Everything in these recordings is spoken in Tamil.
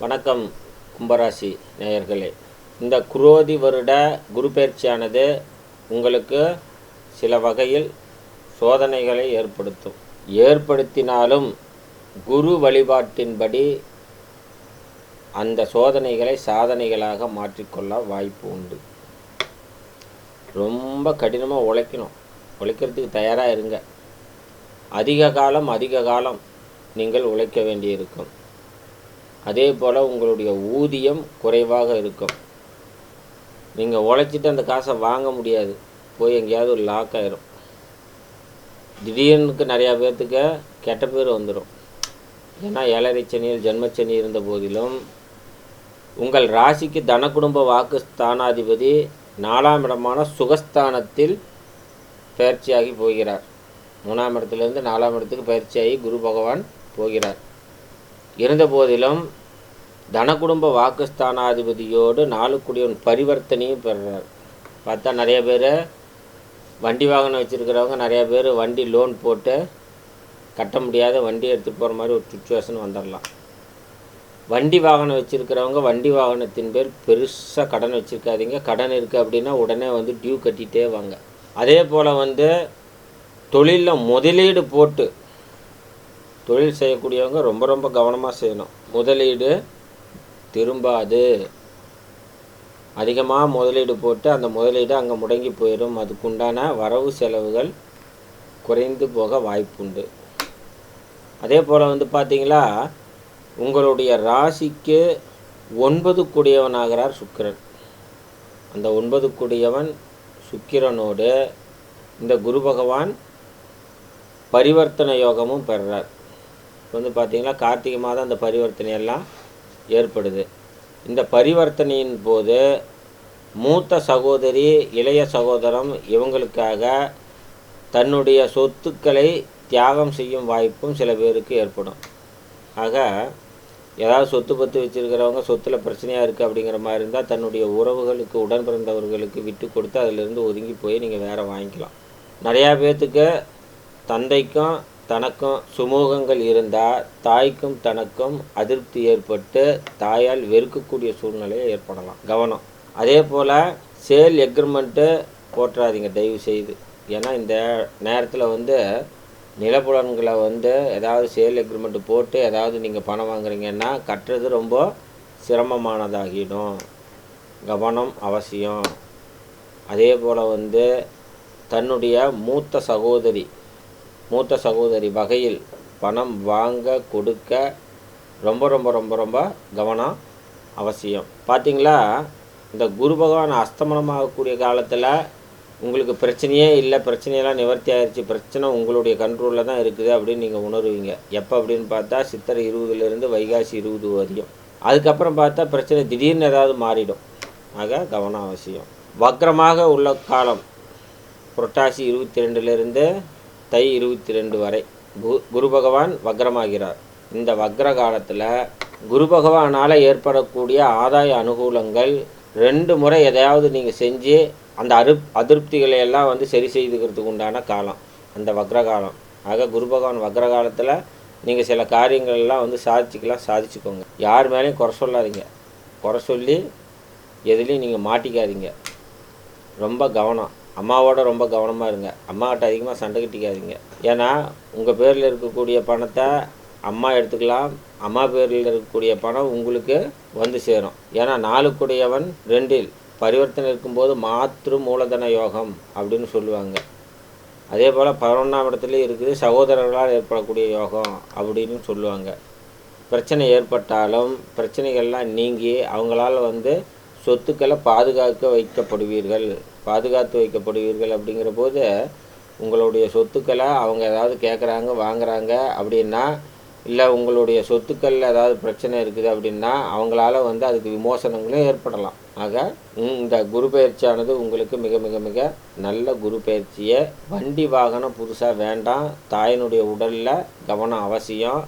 வணக்கம் கும்பராசி நேயர்களே. இந்த குரோதி வருட குரு பயிற்சியானது உங்களுக்கு சில வகையில் சோதனைகளை ஏற்படுத்தும். ஏற்படுத்தினாலும் குரு வழிபாட்டின்படி அந்த சோதனைகளை சாதனைகளாக மாற்றிக்கொள்ள வாய்ப்பு உண்டு. ரொம்ப கடினமாக உழைக்கணும். உழைக்கிறதுக்கு தயாராக இருங்க. அதிக காலம் அதிக காலம் நீங்கள் உழைக்க வேண்டியிருக்கும். அதே போல் உங்களுடைய ஊதியம் குறைவாக இருக்கும். நீங்கள் உழைச்சிட்டு அந்த காசை வாங்க முடியாது. போய் எங்கேயாவது ஒரு லாக் ஆயிரும். திடீர்னுக்கு நிறையா பேர்த்துக்கு கெட்ட பேர் வந்துடும் ஏன்னா ஏழரை சனியில் ஜென்மச்சனி இருந்த போதிலும் உங்கள் ராசிக்கு தன குடும்ப வாக்கு ஸ்தானாதிபதி நாலாம் இடமான சுகஸ்தானத்தில் பயிற்சியாகி போகிறார். மூணாம் இடத்துலேருந்து நாலாம் இடத்துக்கு பயிற்சியாகி குரு பகவான் போகிறார். இருந்த போதிலும் வாக்குஸ்தானாதிபதியோடு நாலுக்குடியவன் பரிவர்த்தனையும் பெறுறார். பார்த்தா நிறைய பேர் வண்டி வாகனம் வச்சுருக்கிறவங்க நிறைய பேர் வண்டி லோன் போட்டு கட்ட முடியாத வண்டி எடுத்துகிட்டு போகிற மாதிரி ஒரு சுச்சுவேஷன் வந்துடலாம் வண்டி வாகனம் வச்சுருக்கிறவங்க வண்டி வாகனத்தின் பேர் பெருசாக கடன் வச்சுருக்காதீங்க. கடன் இருக்குது அப்படின்னா உடனே வந்து டியூ கட்டிகிட்டே வாங்க. அதே போல் வந்து தொழிலில் முதலீடு போட்டு தொழில் செய்யக்கூடியவங்க ரொம்ப ரொம்ப கவனமாக செய்யணும். முதலீடு திரும்பாது. அதிகமாக முதலீடு போட்டு அந்த முதலீடு அங்கே முடங்கி போயிடும் அதுக்குண்டான வரவு செலவுகள் குறைந்து போக வாய்ப்புண்டு. அதே போல் வந்து பார்த்தீங்களா உங்களுடைய ராசிக்கு ஒன்பது கூடியவனாகிறார் சுக்கிரன். அந்த ஒன்பது கூடியவன் சுக்கிரனோடு இந்த குரு பகவான் பரிவர்த்தனை யோகமும் பெறுறார் வந்து பார்த்திங்கன்னா கார்த்திகை மாதம் அந்த பரிவர்த்தனை எல்லாம் ஏற்படுது. இந்த பரிவர்த்தனையின் போது மூத்த சகோதரி இளைய சகோதரம் இவங்களுக்காக தன்னுடைய சொத்துக்களை தியாகம் செய்யும் வாய்ப்பும் சில பேருக்கு ஏற்படும். ஆக ஏதாவது சொத்து பத்து வச்சுருக்கிறவங்க சொத்தில் பிரச்சனையாக இருக்குது அப்படிங்கிற மாதிரி இருந்தால் தன்னுடைய உறவுகளுக்கு உடன் பிறந்தவர்களுக்கு விட்டு கொடுத்து அதிலிருந்து ஒதுங்கி போய் நீங்கள் வேறு வாங்கிக்கலாம். நிறையா பேர்த்துக்கு தந்தைக்கும் தனக்கும் சுமூகங்கள் இருந்தால் தாய்க்கும் தனக்கும் அதிருப்தி ஏற்பட்டு தாயால் வெறுக்கக்கூடிய சூழ்நிலையை ஏற்படலாம். கவனம். அதே போல் சேல் எக்ரிமெண்ட்டு போட்டுறாதீங்க தயவு செய்து. ஏன்னா இந்த நேரத்தில் வந்து நிலப்புலன்களை வந்து ஏதாவது சேல் எக்ரிமெண்ட் போட்டு ஏதாவது நீங்கள் பணம் வாங்குறீங்கன்னா கட்டுறது ரொம்ப சிரமமானதாகிடும். கவனம் அவசியம். அதே போல் வந்து தன்னுடைய மூத்த சகோதரி மூத்த சகோதரி வகையில் பணம் வாங்க கொடுக்க ரொம்ப ரொம்ப ரொம்ப ரொம்ப கவனம் அவசியம். பார்த்தீங்களா இந்த குரு பகவான் அஸ்தமனமாகக்கூடிய காலத்தில் உங்களுக்கு பிரச்சனையே இல்லை பிரச்சனையெல்லாம் நிவர்த்தி ஆயிடுச்சு பிரச்சனை உங்களுடைய கண்ட்ரோலில் தான் இருக்குது அப்படின்னு நீங்கள் உணருவீங்க. எப்போ அப்படின்னு பார்த்தா சித்திரை இருபதுலேருந்து வைகாசி இருபது வரையும். அதுக்கப்புறம் பார்த்தா பிரச்சனை திடீர்னு ஏதாவது மாறிடும். ஆக கவனம் அவசியம். வக்ரமாக உள்ள காலம் புரட்டாசி இருபத்தி ரெண்டுலேருந்து தை இருபத்தி ரெண்டு வரை கு குரு பகவான் வக்ரமாகிறார். இந்த வக்ர காலத்தில் குரு பகவானால் ஏற்படக்கூடிய ஆதாய அனுகூலங்கள் ரெண்டு முறை எதையாவது நீங்கள் செஞ்சு அந்த அரு அதிருப்திகளை எல்லாம் வந்து சரி செய்துக்கிறதுக்கு உண்டான காலம். அந்த வக்ர காலம் ஆக குரு பகவான் வக்ர காலத்தில் நீங்கள் சில காரியங்கள் எல்லாம் வந்து சாதிச்சுக்கலாம் சாதிச்சுக்கோங்க. யார் மேலேயும் குறை சொல்லாதீங்க. குறை சொல்லி எதுலேயும் நீங்கள் மாட்டிக்காதீங்க. ரொம்ப கவனம். அம்மாவோட ரொம்ப கவனமாக இருங்க. அம்மாக்கிட்ட அதிகமாக சண்டை கட்டிக்காதீங்க ஏன்னா உங்கள் பேரில் இருக்கக்கூடிய பணத்தை அம்மா எடுத்துக்கலாம். அம்மா பேரில் இருக்கக்கூடிய பணம் உங்களுக்கு வந்து சேரும். ஏன்னா நாளுக்குடையவன் ரெண்டில் பரிவர்த்தனை இருக்கும்போது மாற்று மூலதன யோகம் அப்படின்னு சொல்லுவாங்க. அதே போல் பதினொன்றாம் இடத்துலையும் இருக்குது சகோதரர்களால் ஏற்படக்கூடிய யோகம் அப்படின்னு சொல்லுவாங்க. பிரச்சனை ஏற்பட்டாலும் பிரச்சனைகள்லாம் நீங்கி அவங்களால வந்து சொத்துக்களை பாதுகாக்க வைக்கப்படுவீர்கள் பாதுகாத்து வைக்கப்படுவீர்கள் அப்படிங்கிற போது உங்களுடைய சொத்துக்களை அவங்க ஏதாவது கேட்குறாங்க வாங்குறாங்க அப்படின்னா இல்லை உங்களுடைய சொத்துக்களில் ஏதாவது பிரச்சனை இருக்குது அப்படின்னா அவங்களால வந்து அதுக்கு விமோசனங்களும் ஏற்படலாம். ஆக இந்த குரு பயிற்சியானது உங்களுக்கு மிக மிக மிக நல்ல குரு பயிற்சியை வண்டி வாகனம் புதுசாக வேண்டாம் தாயினுடைய உடலில் கவனம் அவசியம்.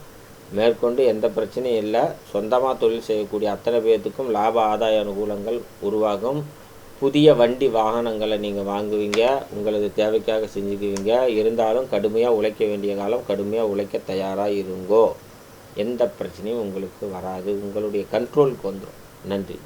மேற்கொண்டு எந்த பிரச்சனையும் இல்லை. சொந்தமாக தொழில் செய்யக்கூடிய அத்தனை பேர்த்துக்கும் லாப ஆதாய அனுகூலங்கள் உருவாகும். புதிய வண்டி வாகனங்களை நீங்கள் வாங்குவீங்க. உங்களது தேவைக்காக செஞ்சுக்குவீங்க. இருந்தாலும் கடுமையாக உழைக்க வேண்டிய காலம் கடுமையாக உழைக்க தயாராக இருங்கோ. எந்த பிரச்சனையும் உங்களுக்கு வராது. உங்களுடைய கண்ட்ரோலுக்கு வந்துடும் நன்றி.